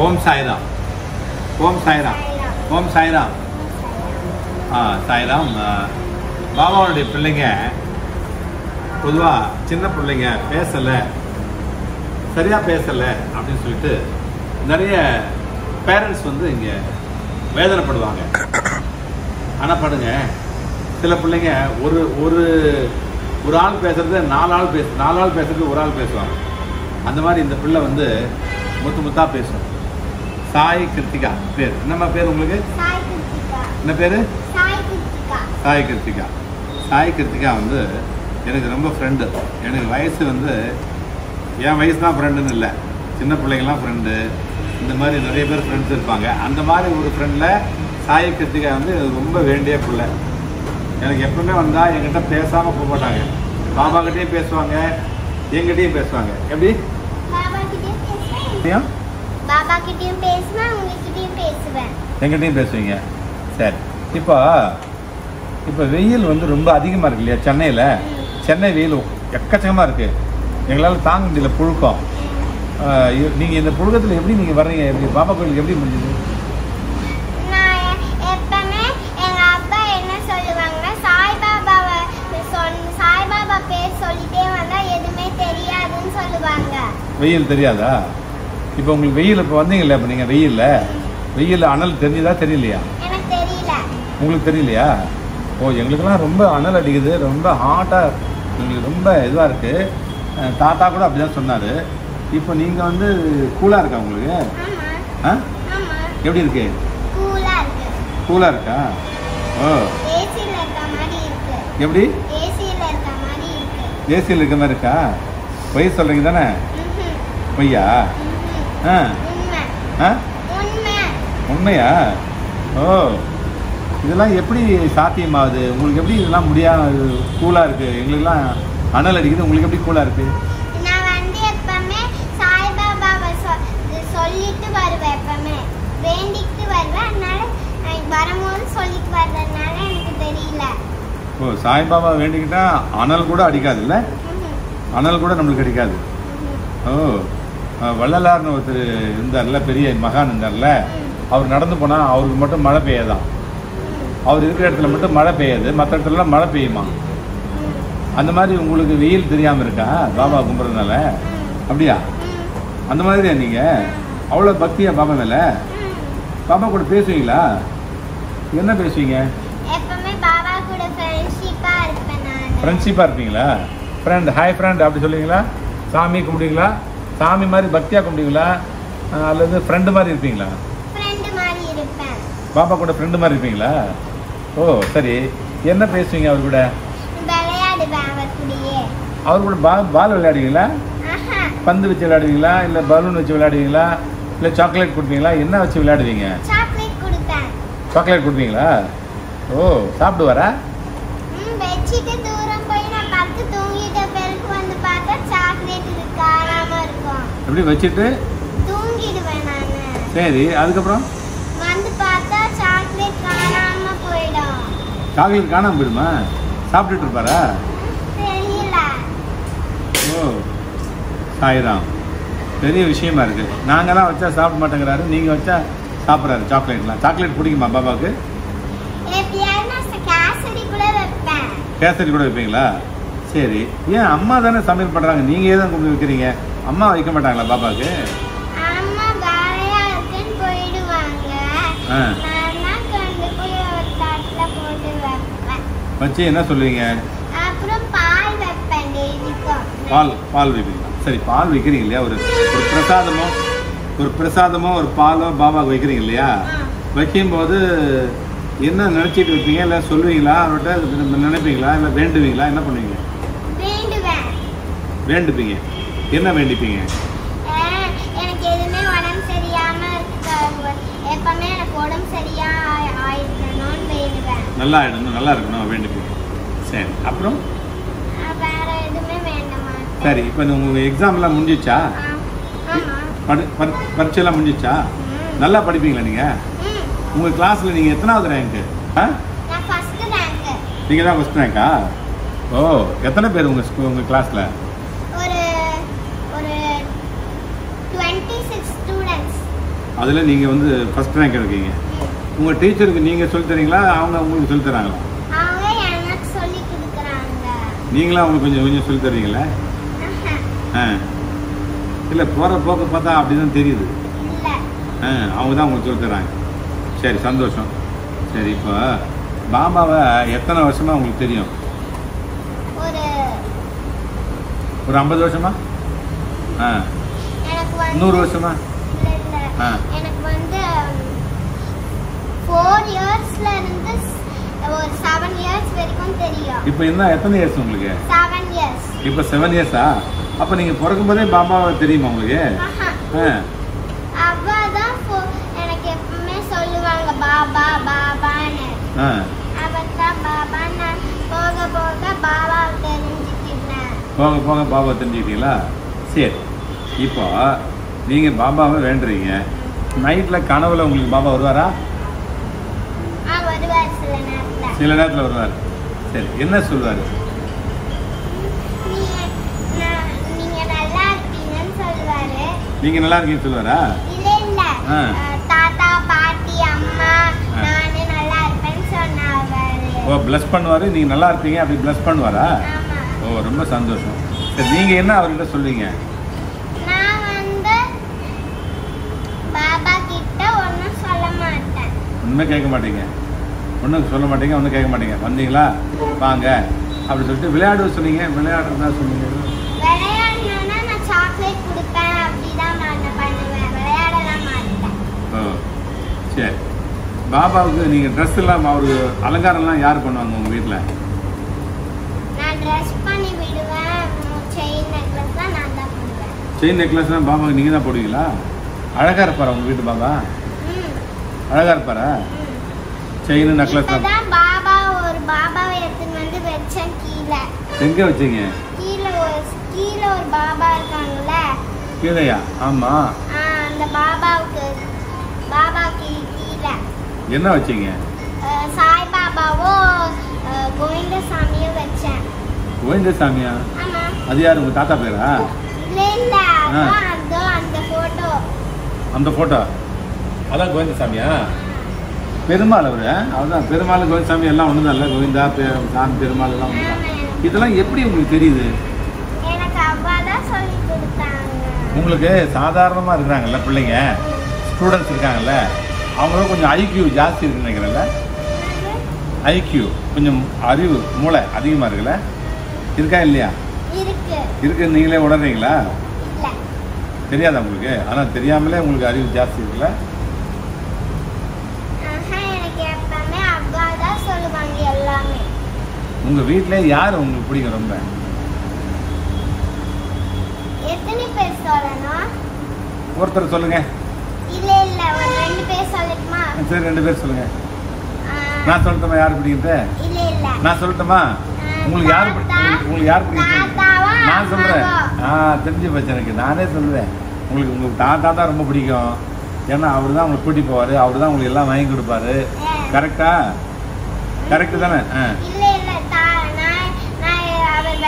ஓம் சாய்ராம். ஓம் சாய்ராம். ஓம் சாய்ராம். ஆ சாய்ராம். பாபாவுடைய பிள்ளைங்க பொதுவாக சின்ன பிள்ளைங்க பேசலை சரியாக பேசலை அப்படின்னு சொல்லிட்டு நிறைய பேரண்ட்ஸ் வந்து இங்கே வேதனைப்படுவாங்க. ஆனால் பாடுங்க சில பிள்ளைங்க ஒரு ஒரு ஒரு ஆள் பேசுறது நாலு ஆள் பேசு நாலு ஆள் பேசுறது ஒரு ஆள் பேசுவாங்க. அந்த மாதிரி இந்த பிள்ளை வந்து முத்து முத்தாக பேசும். சாய் கிருத்திகா. பேர். என்னம்மா பேர் உங்களுக்கு? என்ன பேர்? சாய் கிருத்திகா. சாய் கிருத்திகா. வந்து எனக்கு ரொம்ப ஃப்ரெண்டு எனக்கு வயசு வந்து என் வயசு தான் ஃப்ரெண்டுன்னு இல்லை. சின்ன பிள்ளைங்களாம் ஃப்ரெண்டு இந்த மாதிரி நிறைய பேர் ஃப்ரெண்ட்ஸ் இருப்பாங்க. அந்த மாதிரி ஒரு ஃப்ரெண்டில் சாய் கிருத்திகா வந்து ரொம்ப வேண்டிய பிள்ளை. எனக்கு எப்பவுமே வந்தால் என்கிட்ட பேசாமல் போக மாட்டாங்க. பாபா கிட்டேயும் பேசுவாங்க என்கிட்டயும் பேசுவாங்க. எப்படி? பாபா கிட்டயும் பேசுவேன் உங்ககிட்டயும் பேசுவேன். எங்கிட்டையும் பேசுவீங்க. சரி. இப்போ இப்போ வெயில் வந்து ரொம்ப அதிகமாக இருக்கு இல்லையா சென்னையில்? சென்னை வெயில் எக்கச்சக்கமாக இருக்கு. எங்களால் தாங்க முடியல புழுக்கம். நீங்கள் இந்த புழுக்கத்தில் எப்படி நீங்கள் வர்றீங்க? எப்படி பாபா கோயிலுக்கு எப்படி முடிஞ்சது? அப்பா வெயில் தெரியாதா? இப்போ உங்களுக்கு வெயில் இப்போ வந்தீங்கல்ல இப்போ நீங்கள் வெயிலில் வெயில் அனல் தெரிஞ்சதா தெரியலையா? உங்களுக்கு தெரியலையா? ஓ எங்களுக்கெல்லாம் ரொம்ப அனல் அடிக்குது ரொம்ப ஹாட்டாக எங்களுக்கு ரொம்ப இதுவாக இருக்குது தாத்தா கூட அப்படி தான் சொன்னார். இப்போ நீங்கள் வந்து கூலாக இருக்கா உங்களுக்கு? ஆ? எப்படி இருக்கு? கூலா இருக்கு. கூலாக இருக்கா? ஓ. எப்படி? ஏசியில் இருக்க மாதிரி இருக்கா. பொய் சொல்கிறீங்க தானே. பொய்யா. ஆ. ஆ? உண்மை. உண்மையா? ஓ. இதெல்லாம் எப்படி சாத்தியமாகுது? உங்களுக்கு எப்படி இதெல்லாம் முடியாது கூலாக இருக்குது எங்களுக்கெல்லாம் அனல் அடிக்குது. உங்களுக்கு எப்படி கூலாக இருக்குது நான் வந்து எப்பவுமே சாய்பாபாவை சொ- சொல்லிட்டு வருவேன் எப்பவுமே. வேண்டிட்டு வருவேன். அதனால நான் வரும்போது சொல்லிட்டு வர்றதுனால எனக்கு தெரியல. ஓ சாய்பாபா வேண்டிக்கிட்டா அனல் கூட அடிக்காதுல்ல. அனல் கூட நம்மளுக்கு அடிக்காது. ஓ. வள்ளலார்னு ஒருத்தர் இருந்தார்ல பெரிய மகான் இருந்தார்ல அவர் நடந்து போனால் அவருக்கு மட்டும் மழை பெய்யாதான். அவர் இருக்கிற இடத்துல மட்டும் மழை பெய்யாது மற்ற இடத்துலலாம் மழை பெய்யுமா? அந்த மாதிரி உங்களுக்கு வெயில் தெரியாமல் இருக்கா? பாபா கும்பிட்றதுனால அப்படியா? அந்த மாதிரியா நீங்கள் அவ்வளோ பக்தியா பாபா மேலே. பாபா கூட பேசுவீங்களா? என்ன பேசுவீங்க? ஃப்ரெண்ட்ஷிப்பாக இருப்பீங்களா? ஃப்ரெண்ட் ஹாய் ஃப்ரெண்ட் அப்படி சொல்லுவீங்களா? சாமி கும்பிடுவீங்களா? சாமி மாதிரி பக்தியாக கும்பிடுவீங்களா? அல்லது ஃப்ரெண்டு மாதிரி இருப்பீங்களா? பாப்பா கூட ஃப்ரெண்டு மாதிரி இருப்பீங்களா? ஓ சரி. என்ன பேசுவீங்க அவர் கூட? அவர் கூட பா பால் விளையாடுவீங்களா? பந்து வச்சு விளையாடுவீங்களா? இல்லை பலூன் வச்சு விளையாடுவீங்களா? இல்லை சாக்லேட் கொடுப்பீங்களா? என்ன வச்சு விளையாடுவீங்க? சாக்லேட் கொடுப்பீங்களா? ஓ சாப்பிடுவாரா ம் வச்சுட்டு தூரம் போய் நான் படுத்து தூங்கிட்ட பிறகு வந்து பார்த்தா சாக்லேட் இது காணாம எப்படி வச்சுட்டு சரி அதுக்கப்புறம்? சாக்லேட் காணாம போயிடும். சாப்பிட்டுட்டு இருப்பாரா? ஓ சாய்ராம். பெரிய விஷயமா இருக்கு. நாங்கெல்லாம் வச்சா சாப்பிட மாட்டேங்கிறாரு நீங்கள் வச்சா சாப்பிட்றாரு சாக்லேட்லாம் சாக்லேட் பிடிக்குமா பாபாவுக்கு? கேசரி கூட வைப்பீங்களா? சரி. ஏன் அம்மா தானே சமையல் பண்ணுறாங்க நீங்கள் ஏன் கொண்டு வைக்கிறீங்க. அம்மா வைக்க மாட்டாங்களா வைப்பேன். வச்சு என்ன சொல்லுவீங்க? பால் பால் வைப்பீங்களா? சரி பால் வைக்கிறீங்க இல்லையா? ஒரு ஒரு பிரசாதமோ ஒரு பிரசாதமோ ஒரு பாலோ பாபாவுக்கு வைக்கிறீங்க இல்லையா. வைக்கும்போது என்ன நினச்சிட்டு வைப்பீங்க? இல்லை சொல்லுவீங்களா? அவர்கிட்ட நினைப்பீங்களா? இல்லை வேண்டுவீங்களா? என்ன பண்ணுவீங்க? வேண்டுவேன். வேண்டுப்பீங்க. என்ன வேண்டிப்பீங்க? ஆஹ், எனக்கு எதுவுமே உடம்பு சரியாம இருக்க எப்பவுமே எனக்கு உடம்பு சரியா ஆயி- ஆயிடணும்னு வேண்டுவேன். நல்லா ஆயிடணும் நல்லா இருக்கணும் வேண்டிப்பீங்க. சரி அப்புறம்? வேற எதுவுமே வேண்ட மாட்டேன் சரி இப்போ உங்கள் எக்ஸாம்லாம் முடிஞ்சிச்சா? பரீட்சையெல்லாம் முடிஞ்சிச்சா. நல்லா படிப்பீங்களா நீங்கள். உங்கள் கிளாஸில் நீங்கள் எத்தனாவது ரேங்க்கு ஆ? ஃபர்ஸ்ட் ரேங்க் நீங்கள் தான் ஃபஸ்ட் ரேங்க்கா ஓ எத்தனை பேர் உங்கள் ஸ்கூ உங்கள் கிளாஸில் ஒரு ஒரு டுவெண்ட்டி சிக்ஸ் ஸ்டூடெண்ட்ஸ் அதில் நீங்கள் வந்து ஃபஸ்ட் ரேங்க் எடுக்கீங்க. உங்கள் டீச்சருக்கு நீங்கள் சொல்லித் தரீங்களா? அவங்க உங்களுக்கு சொல்லித் தராங்களா? அவங்க எனக்கு சொல்லி கொடுக்குறாங்க. நீங்களும் அவங்களுக்கு கொஞ்சம் கொஞ்சம் சொல்லித் தருவீங்களா ஆ. இல்லை போகிற போக்க பார்த்தா அப்படி தான் தெரியுது ஆ அவங்க தான் உங்களுக்கு சொல்லித் தராங்க. சரி சந்தோஷம். சரி இப்போ பாபாவை எத்தனை வருஷமாக உங்களுக்கு தெரியும்? ஒரு ஐம்பது வருஷமா? ஆ. நூறு வருஷமா. எனக்கு வந்து ஃபோர் இயர்ஸ்ல இருந்து ஒரு செவன் இயர்ஸ் வரைக்கும் தெரியும். இப்போ என்ன எத்தனை இயர்ஸ் உங்களுக்கு? செவன் இயர்ஸ் இப்போ செவன் இயர்ஸா அப்போ நீங்கள் பிறக்கும் போதே பாபாவை தெரியுமா உங்களுக்கு? அவ தான் எனக்கு எப்பவுமே சொல்லுவாங்க பாபா பாபான்னு. ஆ. அவதான் பாபா. நான் போக போக பாபா தெரிஞ்சுக்கிட்டேன். போக போக பாபா தெரிஞ்சுக்கிட்டீங்களா? சரி. இப்போ நீங்கள் பாபாவை வேண்டுறீங்க. நைட்டில் கனவுல உங்களுக்கு பாபா வருவாரா? சில நேரத்துல. வருவார். சரி என்ன நீங்க நல்லா சொல்லுவாரு நீங்கள் நல்லா இருக்கீங்கன்னு சொல்லுவாரா ஆ. தாத்தா பாட்டி அம்மா ஆ. நானு நல்லா இருப்பேன்னு சொன்னாரு ஓ ப்ளஸ் பண்ணுவார். நீங்கள் நல்லா இருப்பீங்க அப்படி ப்ளஸ் பண்ணுவாரா? ஓ ரொம்ப சந்தோஷம். சரி நீங்கள் என்ன அவர்கிட்ட சொல்லுவீங்க நான் வந்து பாபா கிட்ட ஒன்னும் சொல்ல மாட்டேன் ஒன்றுமே கேட்க மாட்டீங்க. ஒன்றும் சொல்ல மாட்டீங்க ஒன்றும் கேட்க மாட்டீங்க. வந்தீங்களா? வாங்க. அப்படி சொல்லிட்டு விளையாட சொன்னீங்க. விளையாடுறதா சொன்னீங்க. ஓ சரி. பாபாவுக்கு நீங்கள் ட்ரெஸ் எல்லாம் அவருக்கு அலங்காரம்லாம் யார் பண்ணுவாங்க உங்கள் வீட்டில் செயின் நெக்லஸ்லாம் பாபாவுக்கு நீங்கள் தான் போடுவீங்களா? அழகாக இருப்பாரா உங்கள் வீட்டு பாபா? அழகாக இருப்பாரா? செயின் இப்பதான் பாபா ஒரு பாபாவை எடுத்துன்னு வந்து வச்சேன் கீழே. எங்கே வச்சீங்க? கீழே ஒரு கீழே ஒரு பாபா இருக்காங்கல்ல. கீழையா? ஆமாம் ஆ, அந்த பாபாவுக்கு பாபாக்கு கீழே. என்ன வச்சீங்க? சாய் பாபாவும் அஹ், கோவிந்தசாமியும் வச்சேன். கோவிந்தசாமியா? ஆமா. அது யார்? உங்கள் தாத்தா பேரா? இல்ல இல்ல அந்த போட்டோ அந்த ஃபோட்டோ அதான் கோவிந்தசாமியா? பெருமாள் அவரு அதுதான் பெருமாள் கோவிந்தசாமி எல்லாம் ஒன்று தான் இல்லை கோவிந்தா பெ- சாமி பெருமாள் எல்லாம் ஒன்று தான் இதெல்லாம் எப்படி உங்களுக்கு தெரியுது? எனக்கு அவ்வா தான் சொல்லி கொடுத்தாங்க. உங்களுக்கு சாதாரணமாக இருக்கிறாங்கல்ல பிள்ளைங்க? ஸ்டூடெண்ட்ஸ் இருக்காங்கல்ல? அவங்களும் கொஞ்சம் ஐக்யூ ஜாஸ்தி இருக்குன்னு நினைக்கிறேன்ல. ஐக்யூ கொஞ்சம் அறிவு மூளை அதிகமாக இருக்குல்ல? இருக்கா இல்லையா? இருக்கு. இருக்கு. நீங்களே உணர்றீங்களா? இல்ல. தெரியாதா உங்களுக்கு? ஆனால் தெரியாமலே உங்களுக்கு அறிவு ஜாஸ்தி இருக்குல்ல ஆஹா, எனக்கு எப்பவுமே அவ்வா தான் சொல்லுவாங்க எல்லாமே உங்கள் வீட்டில் யார் உங்களுக்கு பிடிக்கும் ரொம்ப? எத்தனை பேர் சொல்லணும்? ஒருத்தர் சொல்லுங்க. இல்ல இல்ல ஒரு ரெண்டு பேர் சொல்லட்டுமா? சரி ரெண்டு பேர் சொல்லுங்க. நான் சொல்லட்டுமா யார் பிடிக்கிறது? இல்ல இல்ல. நான் சொல்லட்டுமா? உங்களுக்கு யார் உங்களுக்கு- யார் பிடிக்கும்? நான் சொல்றேன். அம்மாவா? ஆ தெரிஞ்சு போச்சு எனக்கு. நானே சொல்லுவேன் உங்களுக்கு உங்களுக்கு தாத்தா தான் ரொம்ப பிடிக்கும். ஏன்னா அவர் தான் உங்களுக்கு கூட்டி போவார். அவர் தான் உங்களுக்கு எல்லாம் வாங்கி கொடுப்பாரு. கரெக்டா கரெக்டு தானே? ஆ இல்ல இல்ல தா- நான் நான் அவர்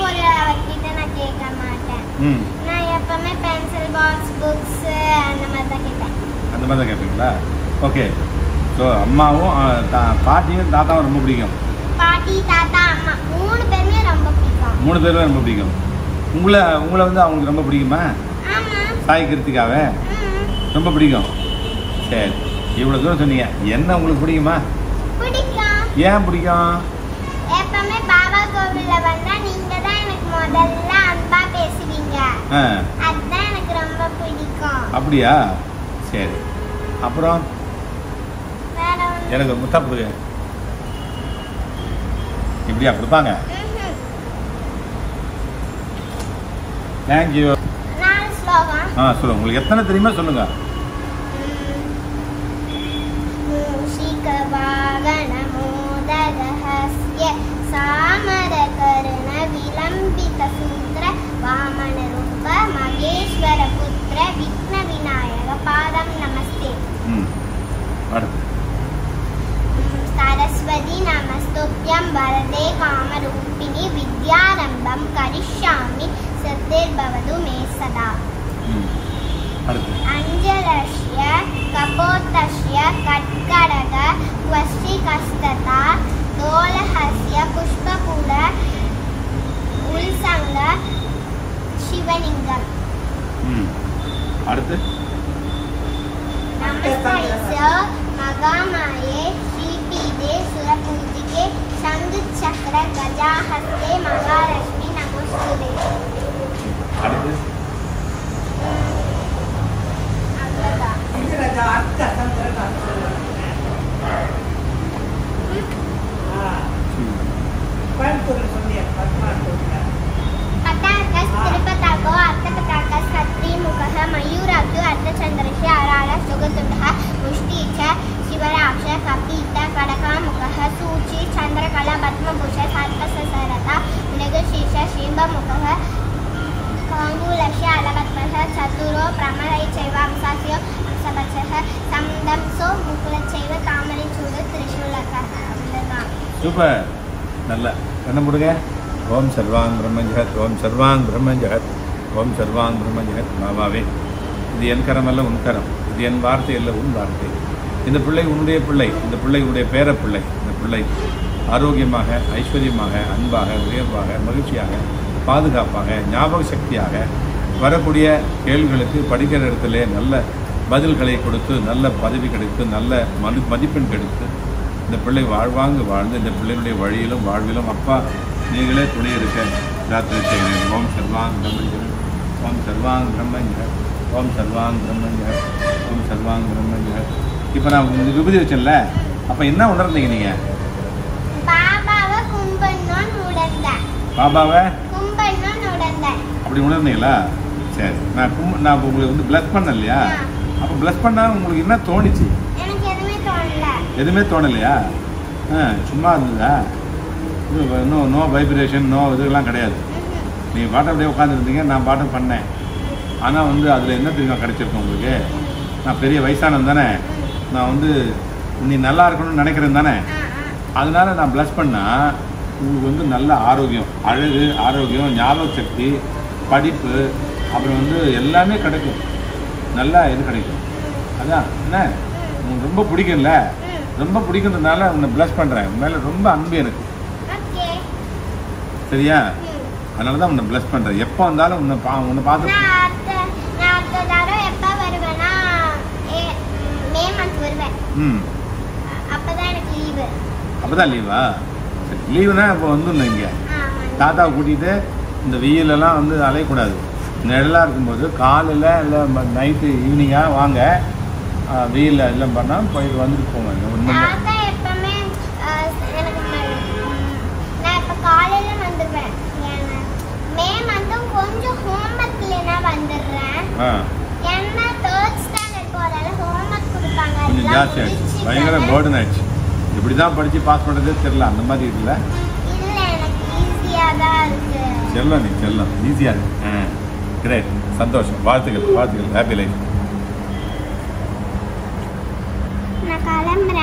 விளையாட்டு பொருள் அவர்கிட்ட நான் கேட்க மாட்டேன். ம். நான் எப்பவுமே பென்சில் பாக்ஸ் புக்ஸ் அந்த மாதிரி தான் கேட்பேன். அந்த மாதிரி தான் கேட்பீங்களா? ஓகே ஸோ அம்மாவும் பாட்டியும் தாத்தாவும் ரொம்ப பிடிக்கும். பாட்டி தாத்தா அம்மா மூணு பேருமே ரொம்ப பிடிக்கும். மூணு பேருமே ரொம்ப பிடிக்கும். உங்களை உங்களை வந்து அவங்களுக்கு ரொம்ப பிடிக்குமா? சாய் கிருத்திகாவை? ரொம்ப பிடிக்கும். சரி. இவ்வளோ தூரம் சொன்னீங்க. என்ன உங்களுக்கு பிடிக்குமா? ஏன் பிடிக்கும்? எப்பவுமே பாபா கோவில்ல முதல்ல அன்பா பேசுவீங்க. ஆ. அதுதான் எனக்கு ரொம்ப பிடிக்கும். அப்படியா? சரி. அப்புறம்? எனக்கு முத்தா கொடுங்க. இப்படியா கொடுப்பாங்க. தேங்க்யூ ஆ சொல்லுங்க. உங்களுக்கு எத்தனை தெரியுமா சொல்லுங்க. විලම්බිත සූත්‍ර වාමන රූප මගේශ්වර පුත්‍ර විഘ්න විනායක පාදම් නමස්තේ සරස්වති නමස්තුභ්‍යම් වරදේ කාම රූපිනි විද්‍යාරම්භම් කරිෂ්‍යාමි සද්දේ භවතු මේ සදා අංජලශ්‍ය කපෝතශ්‍ය කට්කරග වස්සිකස්තතා දෝලහස්ය පුෂ්පපුර உல்சங்க சிவலிங்கம். அடுத்து? நமஸ்காரிச மகாமாயே ஸ்ரீபீதே சுரபூஜிகே சங்கு சக்கர கஜாஹஸ்தே மகாலட்சுமி நமஸ்துதே. அடுத்து? அவ்வளோதான் બિંબમુખ કાનુ લક્ષ્ય અલગત્મઃ ચતુરો પ્રમરય ચૈવ અંશાસ્ય சந்தம் சோ முக்குலச்சைவ தாமரை சூடு திரிசூலக சூப்பர். நல்லா. கண்ணை முடுங்க. ஓம் சர்வாங் பிரம்ம ஓம் சர்வாங் பிரம்ம ஓம் சர்வாங் பிரம்ம ஜெகத் இது என் கரம் அல்ல உன் கரம். இது என் வார்த்தை அல்ல உன் வார்த்தை. இந்த பிள்ளை உன்னுடைய பிள்ளை. இந்த பிள்ளை உடைய பேர இந்த பிள்ளை ஆரோக்கியமாக ஐஸ்வர்யமாக அன்பாக உயர்வாக மகிழ்ச்சியாக பாதுகாப்பாக ஞாபக சக்தியாக வரக்கூடிய கேள்விகளுக்கு படிக்கிற இடத்துல நல்ல பதில்களை கொடுத்து நல்ல பதவி கிடைத்து நல்ல மதி மதிப்பெண் கிடைத்து இந்த பிள்ளை வாழ்வாங்கு வாழ்ந்து இந்த பிள்ளைகளுடைய வழியிலும் வாழ்விலும் அப்பா நீங்களே துணை இருக்க பிரார்த்தனை செய்கிறேன். ஓம் சர்வாங் பிரம்மஞ்சர் ஓம் சர்வாங் பிரம்மஞ்சர் ஓம் சர்வாங் பிரம்மஞ்சர் ஓம் சர்வாங் பிரம்மஞ்சர் இப்போ நான் உங்களுக்கு விபூதி வச்சேன்ல அப்போ என்ன உணர்ந்தீங்க நீங்கள் பாபாவை? அப்படி உணர்ந்தீங்களா? சரி நான் கும் நான் இப்போ உங்களுக்கு வந்து ப்ளஸ் பண்ணேன் இல்லையா. அப்போ ப்ளஸ் பண்ணால் உங்களுக்கு என்ன தோணுச்சு? எதுவுமே தோணல. எதுவுமே தோணலையா? ஆ சும்மா இருந்ததா? இது நோ நோ வைப்ரேஷன் நோ இதெல்லாம் கிடையாது. நீங்கள் பாட்டு அப்படியே உட்காந்துருந்தீங்க நான் பாட்டும் பண்ணேன். ஆனால் வந்து அதில் என்ன தெரியுமா கிடைச்சிருக்கும் உங்களுக்கு? நான் பெரிய வயசானவன் தானே. நான் வந்து நீ நல்லா இருக்கணும்னு நினைக்கிறேன் தானே. அதனால நான் ப்ளஸ் பண்ணால் உங்களுக்கு வந்து நல்ல ஆரோக்கியம் அழகு ஆரோக்கியம் ஞாபக சக்தி படிப்பு அப்புறம் வந்து எல்லாமே கிடைக்கும். நல்லா இது கிடைக்கும்? அதான் என்ன? உங்களுக்கு ரொம்ப பிடிக்கும்ல. ரொம்ப பிடிக்கிறதுனால உன்னை ப்ளஸ் பண்ணுறேன் உன் மேலே ரொம்ப அன்பு எனக்கு. சரியா. அதனால தான் உன்னை ப்ளஸ் பண்ணுறேன் எப்போ வந்தாலும் உன்னை பா உன்னை பார்த்து மே அப்போ தான் லீவா சரி லீவுனா இப்போ வந்துடணும் இங்கே. தாத்தாவை கூட்டிகிட்டு இந்த வெயிலெல்லாம் வந்து அலையக்கூடாது. நிழலாக இருக்கும்போது காலையில் இல்லை நைட்டு ஈவினிங்காக வாங்க. வெயிலில் எல்லாம் பண்ணால் போயிட்டு வந்துட்டு போங்க. மந்த்தும் கொஞ்சம் ஜாஸ்தி ஆயிடுச்சு. பயங்கர. பேர்டன் ஆயிடுச்சு. இப்படி தான் படித்து பாஸ் பண்ணுறதே தெரில அந்த மாதிரி இல்லை. செல்லம் நீ செல்லம். ஈஸியாக இருக்கு கிரேட் சந்தோஷம். வாழ்த்துக்கள் வாழ்த்துக்கள். ஹாப்பி லைஃப் நான் கிளம்புறேன்.